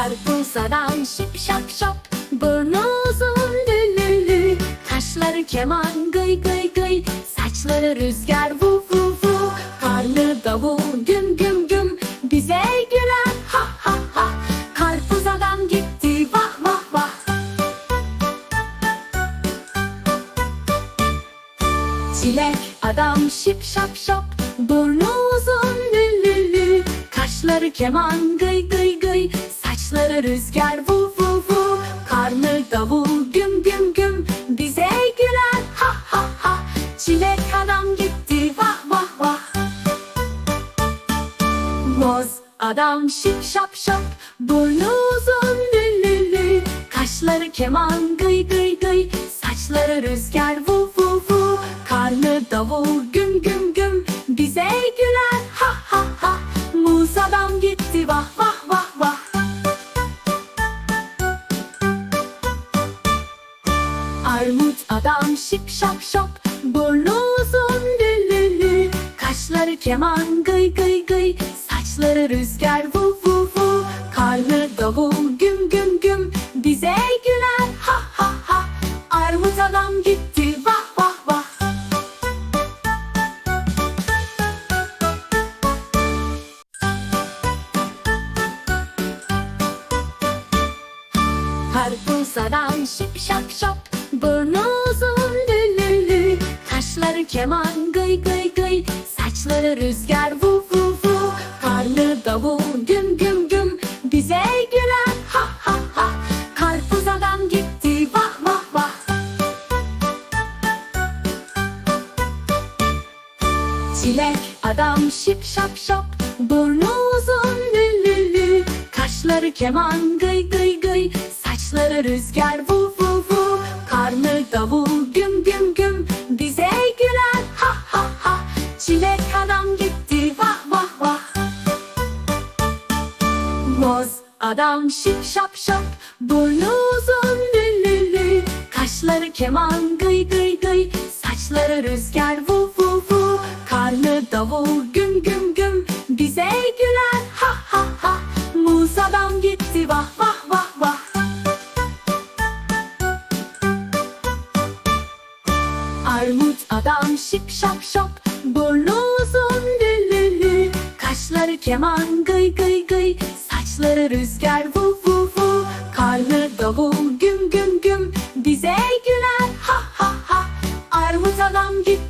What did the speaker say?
Karpuz adam şip şap şop Burnu uzun lülülü. Kaşları keman gıy gıy gıy Saçları rüzgar vu vu vu. Karnı davul güm güm güm Bize gülen ha ha ha. Karpuz adam gitti vah vah vah. Çilek adam şip şap şop Burnu uzun lülülü. Kaşları keman gıy gıy gıy Saçları rüzgar vu vu vu. Karnı davul güm güm güm. Bize gülen ha ha ha. Çilek adam gitti vah vah vah. Boz adam şip şap şop Burnu uzun lülülü Kaşları keman gıy gıy gıy. Saçları rüzgar vu vu vu. Karnı davul güm güm şip şap şop Burnu uzun lülülü. Kaşları keman gıy gıy gıy. Saçları rüzgar vu vu vu. Karnı davul güm güm güm. Bize gülen ha ha ha. Armut adam gitti vah vah vah. Karpuz adam şip şap şop. Burnu uzun Kaşları keman gıy gıy gıy. Saçları rüzgar vu vu vu. Karnı davul güm güm güm. Bize gülen ha ha ha. Karpuz adam gitti vah vah vah. Çilek adam şip şap şop. Burnu uzun lülülü Kaşları keman gıy gıy gıy. Saçları rüzgar vu vu vu. Karnı davul adam şip şap şop Burnu uzun lülülü Kaşları keman gıy gıy gıy Saçları rüzgar vu vu vu. Karnı davul güm güm güm Bize gülen ha ha ha. Muz adam gitti vah vah vah vah. Armut adam şip şap şop Burnu uzun lülülü Kaşları keman gıy gıy gıy Saçları rüzgar vu vu vu. Karnı davul güm güm güm. Bize gülen ha ha ha. Armut adam gitti